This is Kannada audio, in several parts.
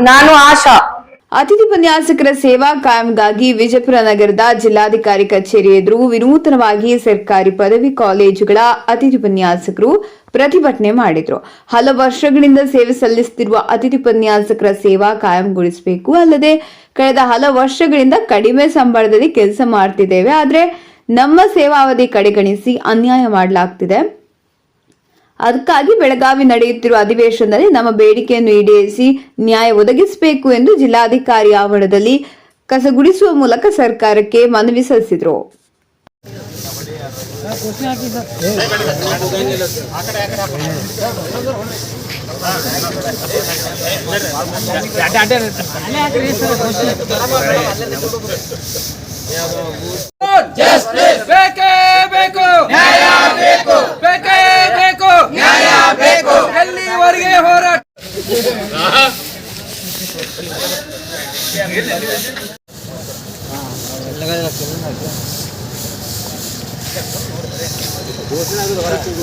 ನಾನು ಆಶಾ. ಅತಿಥಿ ಉಪನ್ಯಾಸಕರ ಸೇವಾ ಕಾಯಂಗಾಗಿ ವಿಜಯಪುರ ನಗರದ ಜಿಲ್ಲಾಧಿಕಾರಿ ಕಚೇರಿ ಎದುರು ವಿನೂತನವಾಗಿ ಸರ್ಕಾರಿ ಪದವಿ ಕಾಲೇಜುಗಳ ಅತಿಥಿ ಉಪನ್ಯಾಸಕರು ಪ್ರತಿಭಟನೆ ಮಾಡಿದ್ರು. ಹಲವು ವರ್ಷಗಳಿಂದ ಸೇವೆ ಸಲ್ಲಿಸುತ್ತಿರುವ ಅತಿಥಿ ಉಪನ್ಯಾಸಕರ ಸೇವಾ ಕಾಯಂಗೊಳಿಸಬೇಕು. ಅಲ್ಲದೆ ಕಳೆದ ಹಲವು ವರ್ಷಗಳಿಂದ ಕಡಿಮೆ ಸಂಬಳದಲ್ಲಿ ಕೆಲಸ ಮಾಡ್ತಿದ್ದೇವೆ. ಆದ್ರೆ ನಮ್ಮ ಸೇವಾವಧಿ ಕಡೆಗಣಿಸಿ ಅನ್ಯಾಯ ಮಾಡಲಾಗ್ತಿದೆ. ಅದಕ್ಕಾಗಿ ಬೆಳಗಾವಿ ನಡೆಯುತ್ತಿರುವ ಅಧಿವೇಶನದಲ್ಲಿ ನಮ್ಮ ಬೇಡಿಕೆಯನ್ನು ಈಡೇರಿಸಿ ನ್ಯಾಯ ಒದಗಿಸಬೇಕು ಎಂದು ಜಿಲ್ಲಾಧಿಕಾರಿ ಆವರಣದಲ್ಲಿ ಕಸಗುಡಿಸುವ ಮೂಲಕ ಸರ್ಕಾರಕ್ಕೆ ಮನವಿ ಸಲ್ಲಿಸಿದರು ಬೇಕೇ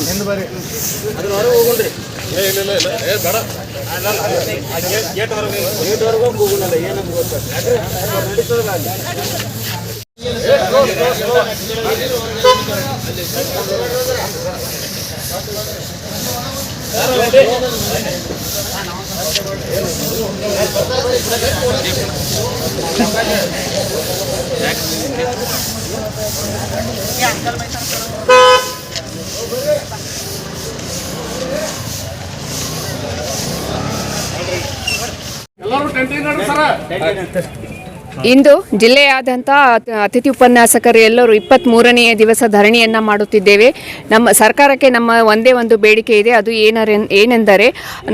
ಹಿಂದೆ ಬರ್ರಿ ಗೇಟ್ವರೆಗೂ ಕೂಗುನಲ್ಲ ಏನಂತ ಗೊತ್ತಾಗ ಸರ್ ಇಂದು ಜಿಲ್ಲೆಯಾದಂಥ ಅತಿಥಿ ಉಪನ್ಯಾಸಕರು ಎಲ್ಲರೂ ಇಪ್ಪತ್ತ್ ಮೂರನೆಯ ದಿವಸ ಧರಣಿಯನ್ನು ಮಾಡುತ್ತಿದ್ದೇವೆ. ನಮ್ಮ ಸರ್ಕಾರಕ್ಕೆ ನಮ್ಮ ಒಂದೇ ಒಂದು ಬೇಡಿಕೆ ಇದೆ. ಅದು ಏನರೆ ಏನೆಂದರೆ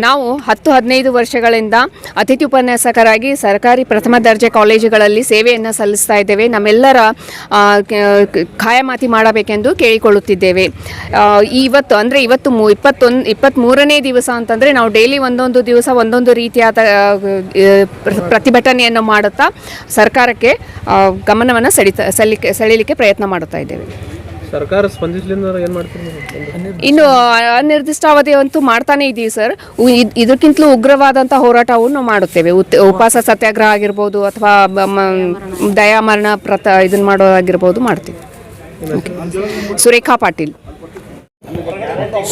ನಾವು ಹತ್ತು ಹದಿನೈದು ವರ್ಷಗಳಿಂದ ಅತಿಥಿ ಉಪನ್ಯಾಸಕರಾಗಿ ಸರ್ಕಾರಿ ಪ್ರಥಮ ದರ್ಜೆ ಕಾಲೇಜುಗಳಲ್ಲಿ ಸೇವೆಯನ್ನು ಸಲ್ಲಿಸ್ತಾ ಇದ್ದೇವೆ. ನಮ್ಮೆಲ್ಲರ ಖಾಯಮಾತಿ ಮಾಡಬೇಕೆಂದು ಕೇಳಿಕೊಳ್ಳುತ್ತಿದ್ದೇವೆ. ಇವತ್ತು ಅಂದರೆ ಇವತ್ತು ಮೂ, ಇಪ್ಪತ್ತೊಂದು ಇಪ್ಪತ್ತ್ಮೂರನೇ ದಿವಸ ಅಂತಂದರೆ ನಾವು ಡೈಲಿ ಒಂದೊಂದು ದಿವಸ ಒಂದೊಂದು ರೀತಿಯಾದ ಪ್ರತಿಭಟನೆಯನ್ನು ಮಾಡುತ್ತಾ ಸರ್ಕಾರಕ್ಕೆ ಗಮನವನ್ನು ಸೆಳಿತ ಸೆಳಿಕೆ ಸೆಳೀಲಿಕ್ಕೆ ಪ್ರಯತ್ನ ಮಾಡುತ್ತಾ ಇದ್ದೇವೆ. ಸರ್ಕಾರ ಇನ್ನು ಏನು ಅವಧಿ ಇನ್ನು ಅನಿರ್ದಿಷ್ಟಾವಧಿ ಅಂತೂ ಮಾಡ್ತಾನೆ ಇದ್ದೀವಿ ಸರ್. ಇದಕ್ಕಿಂತಲೂ ಉಗ್ರವಾದಂಥ ಹೋರಾಟವನ್ನು ಮಾಡುತ್ತೇವೆ. ಉಪವಾಸ ಸತ್ಯಾಗ್ರಹ ಆಗಿರ್ಬೋದು ಅಥವಾ ದಯಾಮರಣ ಪ್ರತ ಇದನ್ನ ಮಾಡೋದಾಗಿರ್ಬೋದು ಮಾಡ್ತೀವಿ. ಸುರೇಖಾ ಪಾಟೀಲ್.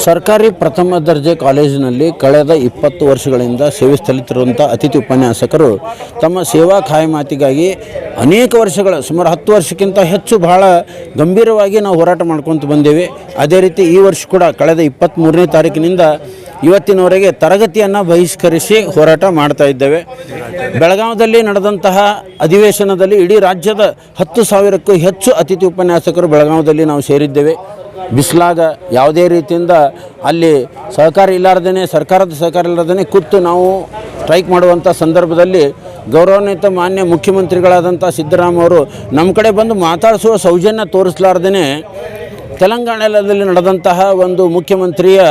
ಸರ್ಕಾರಿ ಪ್ರಥಮ ದರ್ಜೆ ಕಾಲೇಜಿನಲ್ಲಿ ಕಳೆದ ಇಪ್ಪತ್ತು ವರ್ಷಗಳಿಂದ ಸೇವೆ ಸಲ್ಲಿಸಿರುವಂಥ ಅತಿಥಿ ಉಪನ್ಯಾಸಕರು ತಮ್ಮ ಸೇವಾ ಖಾಯಮಾತಿಗಾಗಿ ಅನೇಕ ವರ್ಷಗಳ, ಸುಮಾರು ಹತ್ತು ವರ್ಷಕ್ಕಿಂತ ಹೆಚ್ಚು ಬಹಳ ಗಂಭೀರವಾಗಿ ನಾವು ಹೋರಾಟ ಮಾಡ್ಕೊತ ಬಂದೇವೆ. ಅದೇ ರೀತಿ ಈ ವರ್ಷ ಕೂಡ ಕಳೆದ ಇಪ್ಪತ್ತ್ಮೂರನೇ ತಾರೀಕಿನಿಂದ ಇವತ್ತಿನವರೆಗೆ ತರಗತಿಯನ್ನು ಬಹಿಷ್ಕರಿಸಿ ಹೋರಾಟ ಮಾಡ್ತಾ ಇದ್ದೇವೆ. ಬೆಳಗಾವದಲ್ಲಿ ನಡೆದಂತಹ ಅಧಿವೇಶನದಲ್ಲಿ ಇಡೀ ರಾಜ್ಯದ ಹತ್ತು ಸಾವಿರಕ್ಕೂ ಹೆಚ್ಚು ಅತಿಥಿ ಉಪನ್ಯಾಸಕರು ಬೆಳಗಾವದಲ್ಲಿ ನಾವು ಸೇರಿದ್ದೇವೆ. ಬಿಸಿಲಾಗ ಯಾವುದೇ ರೀತಿಯಿಂದ ಅಲ್ಲಿ ಸಹಕಾರ ಇಲ್ಲಾರ್ದೇ ಸರ್ಕಾರದ ಸಹಕಾರ ಇಲ್ಲಾರ್ದೇ ಕೂತು ನಾವು ಸ್ಟ್ರೈಕ್ ಮಾಡುವಂಥ ಸಂದರ್ಭದಲ್ಲಿ ಗೌರವಾನ್ವಿತ ಮಾನ್ಯ ಮುಖ್ಯಮಂತ್ರಿಗಳಾದಂಥ ಅವರು ನಮ್ಮ ಕಡೆ ಬಂದು ಮಾತಾಡಿಸುವ ಸೌಜನ್ಯ ತೋರಿಸಲಾರ್ದೇ ತೆಲಂಗಾಣದಲ್ಲಿ ನಡೆದಂತಹ ಒಂದು ಮುಖ್ಯಮಂತ್ರಿಯ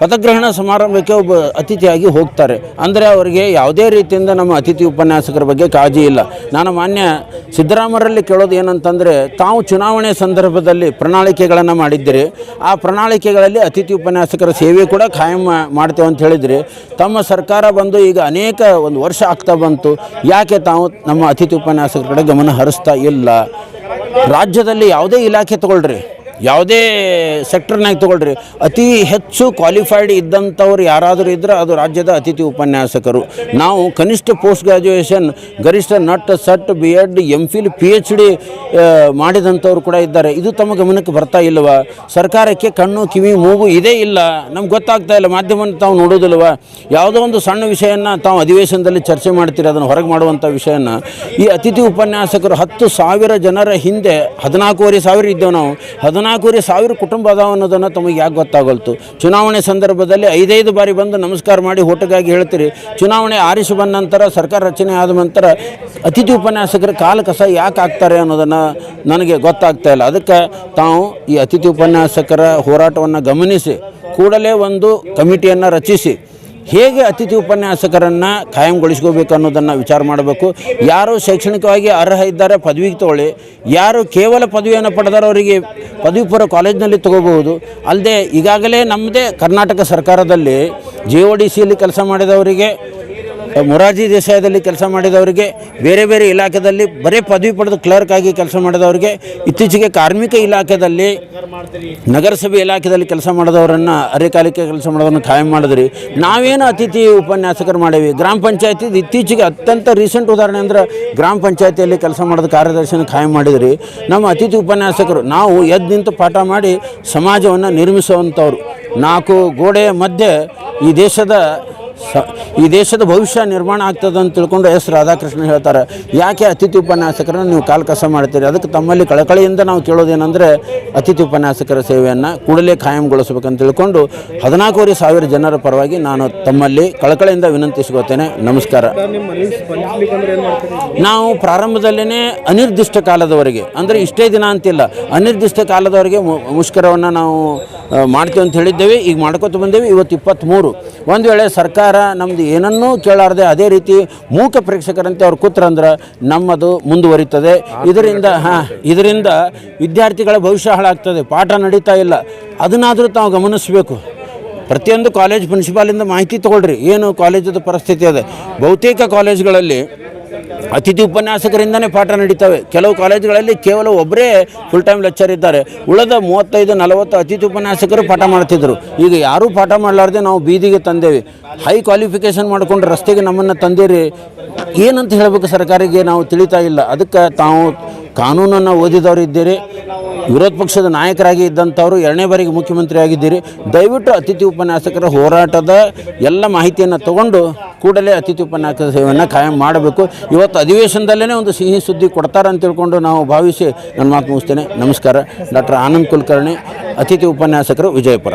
ಪದಗ್ರಹಣ ಸಮಾರಂಭಕ್ಕೆ ಒಬ್ಬ ಅತಿಥಿಯಾಗಿ ಹೋಗ್ತಾರೆ. ಅಂದರೆ ಅವರಿಗೆ ಯಾವುದೇ ರೀತಿಯಿಂದ ನಮ್ಮ ಅತಿಥಿ ಉಪನ್ಯಾಸಕರ ಬಗ್ಗೆ ಕಾಳಜಿ ಇಲ್ಲ. ನಾನು ಮಾನ್ಯ ಸಿದ್ದರಾಮರಲ್ಲಿ ಕೇಳೋದು ಏನಂತಂದರೆ, ತಾವು ಚುನಾವಣೆ ಸಂದರ್ಭದಲ್ಲಿ ಪ್ರಣಾಳಿಕೆಗಳನ್ನು ಮಾಡಿದ್ದೀರಿ. ಆ ಪ್ರಣಾಳಿಕೆಗಳಲ್ಲಿ ಅತಿಥಿ ಉಪನ್ಯಾಸಕರ ಸೇವೆ ಕೂಡ ಖಾಯಂ ಮಾಡ್ತೇವೆ ಅಂತ ಹೇಳಿದ್ರಿ. ತಮ್ಮ ಸರ್ಕಾರ ಬಂದು ಈಗ ಅನೇಕ ಒಂದು ವರ್ಷ ಆಗ್ತಾ ಬಂತು. ಯಾಕೆ ತಾವು ನಮ್ಮ ಅತಿಥಿ ಉಪನ್ಯಾಸಕರ ಕಡೆ ಗಮನ ಹರಿಸ್ತಾ ಇಲ್ಲ? ರಾಜ್ಯದಲ್ಲಿ ಯಾವುದೇ ಇಲಾಖೆ ತಗೊಳ್ರಿ. ಯಾವುದೇ ಸೆಕ್ಟರ್ನಾಗ ತೊಗೊಳ್ರಿ. ಅತಿ ಹೆಚ್ಚು ಕ್ವಾಲಿಫೈಡ್ ಇದ್ದಂಥವ್ರು ಯಾರಾದರೂ ಇದ್ದರೆ ಅದು ರಾಜ್ಯದ ಅತಿಥಿ ಉಪನ್ಯಾಸಕರು. ನಾವು ಕನಿಷ್ಠ ಪೋಸ್ಟ್ ಗ್ರ್ಯಾಜುಯೇಷನ್ ಗರಿಷ್ಠ NET, SET B Ed M Phil P H D ಮಾಡಿದಂಥವ್ರು ಕೂಡ ಇದ್ದಾರೆ. ಇದು ತಮ್ಮ ಗಮನಕ್ಕೆ ಬರ್ತಾ ಇಲ್ಲವ? ಸರ್ಕಾರಕ್ಕೆ ಕಣ್ಣು, ಕಿವಿ, ಮೂಗು ಇದೇ ಇಲ್ಲ. ನಮ್ಗೆ ಗೊತ್ತಾಗ್ತಾ ಇಲ್ಲ. ಮಾಧ್ಯಮವನ್ನು ತಾವು ನೋಡೋದಿಲ್ವ ಯಾವುದೋ ಒಂದು ಸಣ್ಣ ವಿಷಯನ ತಾವು ಅಧಿವೇಶನದಲ್ಲಿ ಚರ್ಚೆ ಮಾಡ್ತೀರಿ? ಅದನ್ನು ಹೊರಗೆ ಮಾಡುವಂಥ ವಿಷಯನ? ಈ ಅತಿಥಿ ಉಪನ್ಯಾಸಕರು ಹತ್ತು ಸಾವಿರ ಜನರ ಹಿಂದೆ, ಹದಿನಾಲ್ಕೂವರೆ ಸಾವಿರ ಇದ್ದೇವೆ ನಾವು. ಹದಿನಾಲ್ಕೂವರೆ ಸಾವಿರ ಕುಟುಂಬ ಅದಾವ ಅನ್ನೋದನ್ನು ತಮಗೆ ಯಾಕೆ ಗೊತ್ತಾಗಲ್ತು? ಚುನಾವಣೆ ಸಂದರ್ಭದಲ್ಲಿ ಐದೈದು ಬಾರಿ ಬಂದು ನಮಸ್ಕಾರ ಮಾಡಿ ಹೋಟಗಾಗಿ ಹೇಳ್ತೀರಿ. ಚುನಾವಣೆ ಆರಿಸಿ ಬಂದ ನಂತರ ಸರ್ಕಾರ ರಚನೆ ಆದ ನಂತರ ಅತಿಥಿ ಉಪನ್ಯಾಸಕರ ಕಾಲ ಕಸ ಯಾಕೆ ಆಗ್ತಾರೆ ಅನ್ನೋದನ್ನು ನನಗೆ ಗೊತ್ತಾಗ್ತಾ ಇಲ್ಲ. ಅದಕ್ಕೆ ತಾವು ಈ ಅತಿಥಿ ಉಪನ್ಯಾಸಕರ ಹೋರಾಟವನ್ನು ಗಮನಿಸಿ, ಕೂಡಲೇ ಒಂದು ಕಮಿಟಿಯನ್ನು ರಚಿಸಿ ಹೇಗೆ ಅತಿಥಿ ಉಪನ್ಯಾಸಕರನ್ನು ಕಾಯಂಗೊಳಿಸ್ಕೋಬೇಕು ಅನ್ನೋದನ್ನು ವಿಚಾರ ಮಾಡಬೇಕು. ಯಾರು ಶೈಕ್ಷಣಿಕವಾಗಿ ಅರ್ಹ ಇದ್ದಾರೆ ಪದವಿಗೆ ತಗೊಳ್ಳಿ. ಯಾರು ಕೇವಲ ಪದವಿಯನ್ನು ಪಡೆದಾರೋ ಅವರಿಗೆ ಪದವಿ ಪೂರ್ವ ಕಾಲೇಜಿನಲ್ಲಿ ತಗೋಬಹುದು. ಅಲ್ಲದೆ ಈಗಾಗಲೇ ನಮ್ಮದೇ ಕರ್ನಾಟಕ ಸರ್ಕಾರದಲ್ಲಿ ಜಿ ಒ ಡಿ ಸಿಯಲ್ಲಿ ಕೆಲಸ ಮಾಡಿದವರಿಗೆ ಮೊರಾರ್ಜಿ ದೇಸಾಯದಲ್ಲಿ ಕೆಲಸ ಮಾಡಿದವರಿಗೆ ಬೇರೆ ಬೇರೆ ಇಲಾಖೆಯಲ್ಲಿ ಬರೀ ಪದವಿ ಪಡೆದು ಕ್ಲರ್ಕ್ ಆಗಿ ಕೆಲಸ ಮಾಡಿದವರಿಗೆ ಇತ್ತೀಚೆಗೆ ಕಾರ್ಮಿಕ ಇಲಾಖೆಯಲ್ಲಿ ನಗರಸಭೆ ಇಲಾಖೆಯಲ್ಲಿ ಕೆಲಸ ಮಾಡಿದವರನ್ನು ಅರೆಕಾಲಿಕೆ ಕೆಲಸ ಮಾಡೋದನ್ನು ಖಾಯಂ ಮಾಡಿದ್ರಿ. ನಾವೇನು ಅತಿಥಿ ಉಪನ್ಯಾಸಕರು ಮಾಡೇವಿ. ಗ್ರಾಮ ಪಂಚಾಯತಿ ಇತ್ತೀಚೆಗೆ ಅತ್ಯಂತ ರೀಸೆಂಟ್ ಉದಾಹರಣೆ ಅಂದ್ರೆ ಗ್ರಾಮ ಪಂಚಾಯತಿಯಲ್ಲಿ ಕೆಲಸ ಮಾಡೋದು ಕಾರ್ಯದರ್ಶಿನ ಖಾಯಂ ಮಾಡಿದ್ರಿ. ನಮ್ಮ ಅತಿಥಿ ಉಪನ್ಯಾಸಕರು ನಾವು ಎದ್ದು ನಿಂತು ಪಾಠ ಮಾಡಿ ಸಮಾಜವನ್ನು ನಿರ್ಮಿಸುವಂಥವ್ರು ನಾಲ್ಕು ಗೋಡೆಯ ಮಧ್ಯೆ ಈ ದೇಶದ ಸ ಈ ದೇಶದ ಭವಿಷ್ಯ ನಿರ್ಮಾಣ ಆಗ್ತದೆ ಅಂತ ತಿಳ್ಕೊಂಡು ಎಸ್ ರಾಧಾಕೃಷ್ಣ ಹೇಳ್ತಾರೆ. ಯಾಕೆ ಅತಿಥಿ ಉಪನ್ಯಾಸಕರನ್ನು ನೀವು ಕಾಲಕಸ ಮಾಡ್ತೀರಿ? ಅದಕ್ಕೆ ತಮ್ಮಲ್ಲಿ ಕಳಕಳಿಯಿಂದ ನಾವು ಕೇಳೋದೇನೆಂದರೆ ಅತಿಥಿ ಉಪನ್ಯಾಸಕರ ಸೇವೆಯನ್ನು ಕೂಡಲೇ ಖಾಯಂಗೊಳಿಸಬೇಕಂತ ತಿಳ್ಕೊಂಡು ಹದಿನಾಲ್ಕೂವರೆ ಸಾವಿರ ಜನರ ಪರವಾಗಿ ನಾನು ತಮ್ಮಲ್ಲಿ ಕಳಕಳಿಯಿಂದ ವಿನಂತಿಸ್ಕೋತೇನೆ. ನಮಸ್ಕಾರ. ನಾವು ಪ್ರಾರಂಭದಲ್ಲೇ ಅನಿರ್ದಿಷ್ಟ ಕಾಲದವರೆಗೆ ಅಂದರೆ ಇಷ್ಟೇ ದಿನ ಅಂತಿಲ್ಲ ಅನಿರ್ದಿಷ್ಟ ಕಾಲದವರೆಗೆ ಮು- ಮುಷ್ಕರವನ್ನು ನಾವು ಮಾಡ್ತೀವಿ ಅಂತ ಹೇಳಿದ್ದೇವೆ, ಈಗ ಮಾಡ್ಕೊತ ಬಂದೇವೆ, ಇವತ್ತು ಇಪ್ಪತ್ತ್ಮೂರು. ಒಂದು ವೇಳೆ ಸರ್ಕಾರ ನಮ್ಮದು ಏನನ್ನೂ ಕೇಳಾರದೆ ಅದೇ ರೀತಿ ಮೂಕ ಪ್ರೇಕ್ಷಕರಂತೆ ಅವ್ರು ಕೂತ್ರಂದ್ರೆ ನಮ್ಮದು ಮುಂದುವರಿತದೆ. ಇದರಿಂದ, ಹಾಂ, ಇದರಿಂದ ವಿದ್ಯಾರ್ಥಿಗಳ ಭವಿಷ್ಯ ಹಾಳಾಗ್ತದೆ, ಪಾಠ ನಡೀತಾ ಇಲ್ಲ. ಅದನ್ನಾದರೂ ತಾವು ಗಮನಿಸಬೇಕು. ಪ್ರತಿಯೊಂದು ಕಾಲೇಜ್ ಪ್ರಿನ್ಸಿಪಾಲಿಂದ ಮಾಹಿತಿ ತೊಗೊಳ್ರಿ, ಏನು ಕಾಲೇಜದ ಪರಿಸ್ಥಿತಿ ಇದೆ ಬಹುತೇಕ ಕಾಲೇಜ್ಗಳಲ್ಲಿ ಅತಿಥಿ ಉಪನ್ಯಾಸಕರಿಂದನೇ ಪಾಠ ನಡೀತವೆ. ಕೆಲವು ಕಾಲೇಜುಗಳಲ್ಲಿ ಕೇವಲ ಒಬ್ಬರೇ ಫುಲ್ ಟೈಮ್ ಲೆಕ್ಚರ್ ಇದ್ದಾರೆ. ಉಳಿದ ಮೂವತ್ತೈದು, ನಲವತ್ತು ಅತಿಥಿ ಉಪನ್ಯಾಸಕರು ಪಾಠ ಮಾಡ್ತಿದ್ರು. ಈಗ ಯಾರೂ ಪಾಠ ಮಾಡಲಾರ್ದೆ ನಾವು ಬೀದಿಗೆ ತಂದೇವೆ. ಹೈ ಕ್ವಾಲಿಫಿಕೇಷನ್ ಮಾಡಿಕೊಂಡು ರಸ್ತೆಗೆ ನಮ್ಮನ್ನು ತಂದಿರಿ. ಏನಂತ ಹೇಳಬೇಕು ಸರ್ಕಾರಿಗೆ ನಾವು ತಿಳಿತಾ ಇಲ್ಲ. ಅದಕ್ಕೆ ತಾವು ಕಾನೂನನ್ನು ಓದಿದವರು ಇದ್ದೀರಿ, ವಿರೋಧ ಪಕ್ಷದ ನಾಯಕರಾಗಿ ಇದ್ದಂಥವರು ಎರಡನೇ ಬಾರಿಗೆ ಮುಖ್ಯಮಂತ್ರಿ ಆಗಿದ್ದೀರಿ. ದಯವಿಟ್ಟು ಅತಿಥಿ ಉಪನ್ಯಾಸಕರ ಹೋರಾಟದ ಎಲ್ಲ ಮಾಹಿತಿಯನ್ನು ತಗೊಂಡು ಕೂಡಲೇ ಅತಿಥಿ ಉಪನ್ಯಾಸ ಸೇವೆಯನ್ನು ಕಾಯಂ ಮಾಡಬೇಕು. ಇವತ್ತು ಅಧಿವೇಶನದಲ್ಲೇ ಒಂದು ಸಿಹಿ ಸುದ್ದಿ ಕೊಡ್ತಾರೆ ಅಂತ ತಿಳ್ಕೊಂಡು ನಾವು ಭಾವಿಸಿ ನನ್ನ ಮಾತು ಮುಗಿಸ್ತೇನೆ. ನಮಸ್ಕಾರ. ಡಾಕ್ಟರ್ ಆನಂದ್ ಕುಲಕರ್ಣಿ, ಅತಿಥಿ ಉಪನ್ಯಾಸಕರು ವಿಜಯಪುರ.